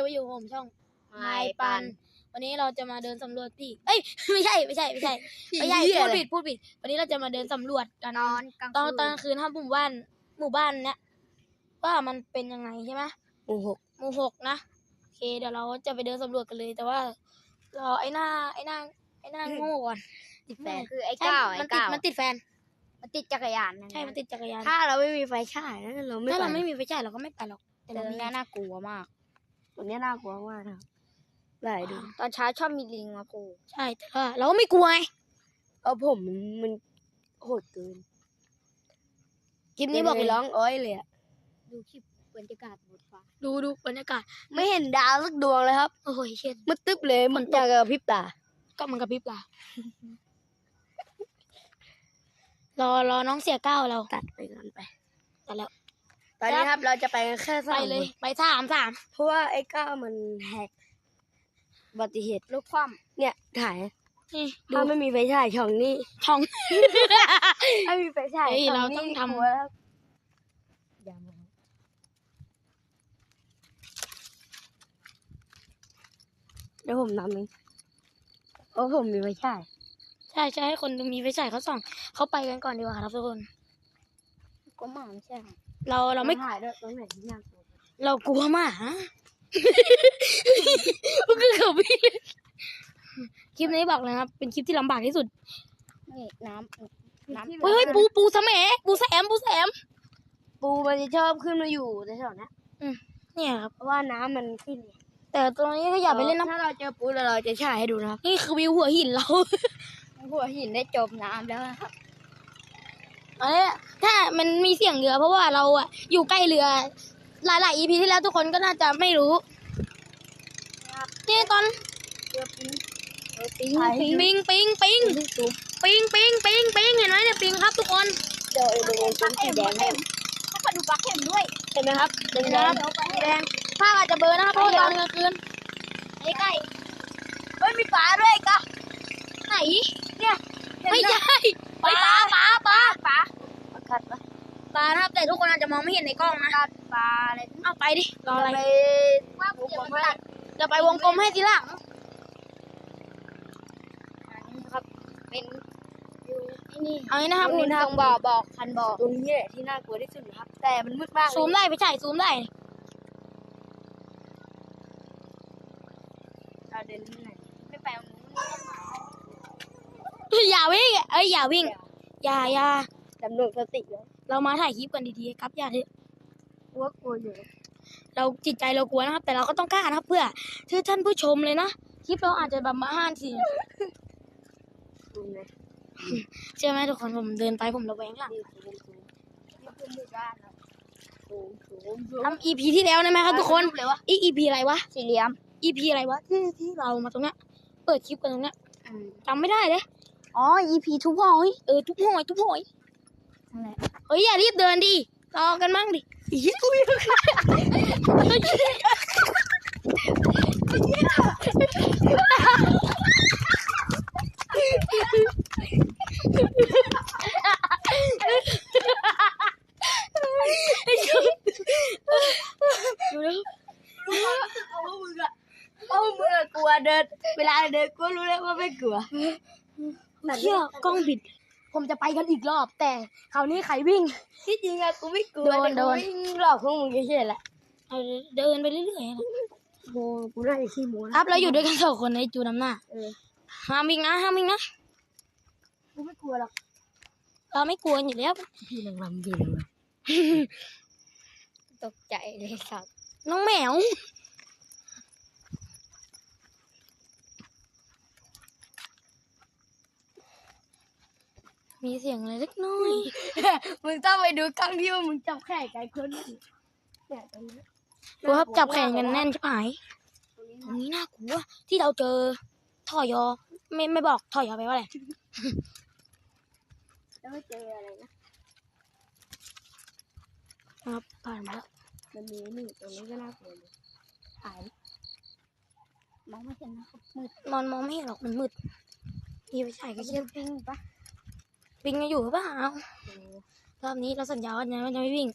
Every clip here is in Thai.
ไว้อยู่ผมช่องไมปัน วันนี้เราจะมาเดินสำรวจที่ เอ้ย ไม่ใช่ ไม่ใช่ ไม่ใช่ ไม่ใช่ พูดผิด พูดผิด วันนี้เราจะมาเดินสำรวจกันนอนกลางตอนคืนตอนกลางคืนถ้าหมู่บ้าน หมู่บ้านเนี้ยว่ามันเป็นยังไงใช่ไหมหมู่หกหมู่หกนะ โอเค เดี๋ยวเราจะไปเดินสำรวจกันเลย แต่ว่าเราไอ้หน้า ไอ้หน้า ไอ้หน้าโง่ก่อน ติดแฟน คือไอ้ใช่ก้าวมัไอ้นติดก้าวมันติดแฟน มันติดจักรยานนั่นใช่ มันติดจักรยาน ถ้าเราไม่มีไฟฉายนะเราไม่ถ้าไปเราไม่มีไฟฉายเราก็ไม่ไปหรอก แต่เดิเรานมีนี้น่ากลัวมาก วันนี้น่ากลัวมากครับได้ดูตอนเช้าชอบมีลิงมาโผล่ใช่แต่ว่าเราก็ไม่กลัวไงเอาผมมันมันโหดเกินคลิปนี้บอกเลยร้องอ้อยเลยอะดูคลิปบรรยากาศบนฟ้าดูดูบรรยากาศ ไม่เห็นดาวสักดวงเลยครับ โอ้ยเช็ดมืดตึ๊บเลยมันอยากกระพริบตา ก็มันกระพริบตารอรอน้องเสียก้าวเราตัดไปก่อนไปแต่แล้ว ตอนนี้ครับเราจะไปกันแค่ไปสามเลยคนไปสามสามเพราะว่าไอ้ก้าวมันแหกอุบัติเหตุ ลูกคว่เนี่ยถ่ายนี่ดูถ้าไม่มีไฟฉายช่องนี้ช่อง ถ้ามีไฟฉายเฮ้ยช่เรานี้ต้องทำกลัวแล้วอย่ามาเดี๋ยวผมนำเองเพราะผมมีไฟฉายใช่ใช่ให้คนดูมีไฟฉายเขาส่องเขาไปกันก่อนดีกว่าครับทุกคนำก็หมาไม่ใช่ค่ะ เราเราไม่ถ่ายด้วยตรงไหนที่น่ากลัวเรากลัวมากฮะก็คือเขาพี่คลิปนี้บอกเลยนะครับเป็นคลิปที่ลำบากที่สุดนี่น้ำน้ำเฮ้ยเฮ้ยปูปูสะแหมปูแสมปูแสมปูมันจะชอบขึ้นมาอยู่แถวๆนี้เนี่ยครับเพราะว่าน้ำมันขึ้นไงแต่ตรงนี้ก็อย่าไปเล่นน้ถ้าเราเจอปูแล้วเราจะฉายให้ดูนะครับำนี่คือวิวหัวหินเราหัวหินได้จมน้ำแล้วนะครับ อันนี้ถ้ามันมีเสียงเรือ เพราะว่าเราอะอยู่ใกล้เรือ หลายๆ EP ที่แล้วทุกคนก็น่าจะไม่รู้นี่ตอนเรือปิ้งเรือปิ้งถ่ายให้ปิงดูปิงปิงที่ซูมปิงปิงปิงปิงเห็นไหมเนี่ยปิงครับทุกคนเดี๋ยวไอ้ดูวงกลมสีแดงให้เขาก็ดูปลาเข็มด้วยเห็นไหมครับแดงเห็นไหมครับแดงภาพอาจจะเบลอนะครับเพราะว่าตอนกลางคืนไอ้ไก่ๆเฮ้ยมีปลาด้วยกะไหนเนี่ยไม่ใช่ ไปปลาปลาปลาปลามากัดปะปลานะครับแต่ทุกคนอาจจะมองไม่เห็นในกล้องนะกัดปลาอะไรเอาไปดิรออะไรไปว่าเดี๋ยวมันตัดจะไปวงกลมให้ทีหลังอันนี้นะครับเป็นดูที่นี่เอางี้นะครับตรงนี้ตรงบ่อบอกคันบ่อตรงนี้แหละที่น่ากลัวที่สุดนะครับ แต่มันมืดมากเลยซูมได้ไปใช่ซูมได้เราเดินที่ไหนไม่ไปเอาหนู อย่าวิ่งเอ้ยอย่าวิ่ง อย่าอย่าดำรงสติแล้วเรามาถ่ายคลิปกันดีๆครับอย่าเถอะกลัวกลัวอยู่ เราจิตใจเรากลัวนะครับ แต่เราก็ต้องกล้านะครับ เพื่อเพื่อท่านผู้ชมเลยนะคลิปเราอาจจะแบบมาห้านสิดูไงเชื่อไหมทุกคนผมเดินไปผมระแวงหลังนี่ซูมซูมนี่คือหมู่บ้านเราซูมซูมซูมทำ EP ที่แล้วได้ไหมครับทุกคนเลยวะอี EP อะไรวะสี่เหลี่ยม EP อะไรวะที่ที่เรามาตรงเนี้ยเปิดคลิปกันตรงเนี้ยจำไม่ได้เลย อ๋อ EP ทุบหอยเออทุกหอยทุกหอยนั่นแหละเฮ้ยอย่ารีบเดินดิรอกันมั่งดิอีกูไม่รู้ดูแล้ว เอามืออะเอามืออะกลัวเดิน เวลาเดินก็รู้แล้วว่าไม่กลัว เชื่อกล้องบิด ผมจะไปกันอีกรอบ แต่คราวนี้ใครวิ่ง ที่จริงอะกูไม่กลัวโดนแต่กูโดนวิ่งหลอกพวกมึงเฉยๆแหละเอาเดินไปเรื่อยๆนะโอ้กูน่าจะขี้โม้นะครับเราอยู่ด้วยกันสองคนในจูนำหน้าเออห้ามวิ่งนะห้ามวิ่งนะกูไม่กลัวหรอกเราไม่กลัวอยู่แล้ว พี่นางรำพี่นางรตกใจเลยครับน้องแมว มีเสียงอะไรเล็กน้อยำมึงต้องไปดูกล้องที่ว่ามึงจับแขนไกลคนอื่นเนี่ยตรงนี้ดูครับจับแขนกันแน่นชิบหายตรงนี้น่ากลัวที่เราเจอท่อยอ ไม่ไม่บอกท่อยอไปลว่าอะไรแล้วไม่เจออะไรนะครับผ่านมาแล้วมันมีนี่ตรงนี้ก็น่ากลัวเลยถ่ายมองไม่เห็นนะครับมืดมอนมองไม่เห็นหรอกมันมืดนี่ไปใส่ก็เรีเชื่ยอกปิ้งปะ ปิงยังอยู่หรือเปล่าเออรอบนี้เราสัญญาว่าจะไม่วิ่ง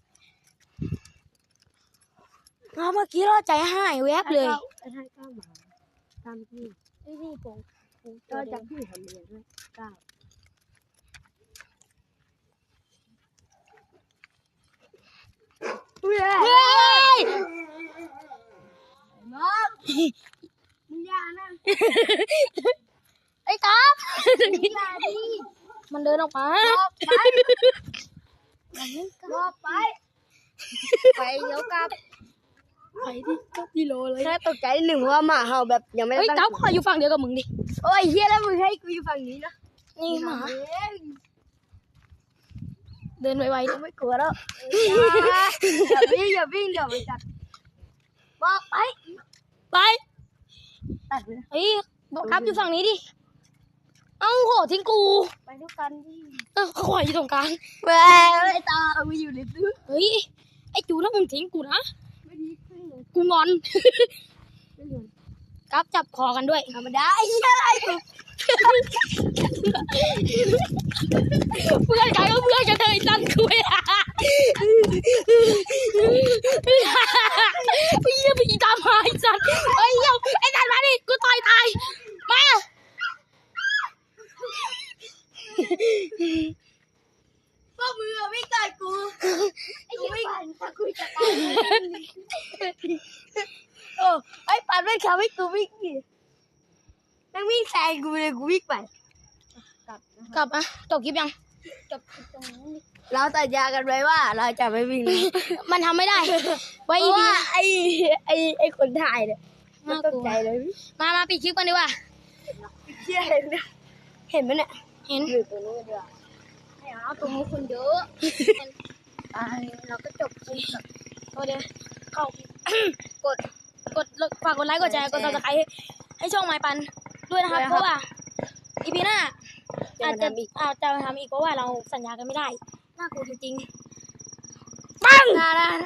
อ้าวเมื่อกี้เราใจหายแวบเลยถ้าก้าวหมาตามที่นี่นี่ผมก็จำที่ทำเรียนด้วยก้าวเฮ้ยเฮ้ยน้องมึงอย่านะไอ้ครับอย่าดิ มันเดินออกมาไปรอไป ไปเดี๋ยวกลับไปดิก็กิโลเลยแค่ตกใจหนึ่งว่าหมาเห่าแบบยังไม่เฮ้ได้ยตั้งเจ้าขออยู่ฝั่งเดียวกับมึงดิ โอ้ยเฮียแล้วมึงให้กูอยู่ฝั่งนี้นะนี่หมาเอ้ยเดินไวๆดิไม่กลัวแล้วอย่าวิ่งอย่าวิ่งเดี๋ยวมันจัดบอกไป ไปตัดเลยเฮ้ยบอกครับอยู่ฝั่งนี้ดิ เอ้าโหทิ้งกูไปด้วยกันดิเออขออยู่ตรงกลางแหวไอ้ตาเอาไปอยู่ในตู้เฮ้ยไอ้จูถ้ามึงทิ้งกูนะไม่ดีขึ้นเลยกูงอนไม่ดีครับจับคอกันด้วยธรรมดาไอ้เหี้ยอะไรเพื่อนกันก็เพื่อนกันเลยจันคุยไอ้เหี้ยไปตามมาไอ้สันไอ้เหี้ยไอ้สันมาดิกูต่อยตายมา พวกมึงอะวิ่งกัดกูไอ้วิ่งถ้ากูจะตายโอ้ไอ้ปัดไม่ขับให้กูวิ่งดิแม่งวิ่งแซงกูเลยกูวิ่งไปกลับอะจบคลิปยังจบตรงนู้เราสัญญากันไว้ว่าเราจะไม่วิ่ง มันทำไม่ได้ ไว้เพอีราะว่าไอ้ไอ้ไอ้คนถ่ายเนี่ยมันน่าตกใจเลยมา มาปิดคลิปกันดีกว่า เชี่ยเห็นไหมเห็นไหมเนี่ย เห็นอยู่ตรงนู้นด้วยไม่เอาตรงนู้นคนเยอะอ่าเราก็จบคลิปแบบโอเคเข้ากดกดฝากกดไลค์กดแชร์กดซับสไครต์ให้ช่องไมปันด้วยนะครับเพราะว่าอีพีหน้าอาจจะอาจจะทำอีกเพราะว่าเราสัญญากันไม่ได้น่ากลัวจริงๆปังน่ารัก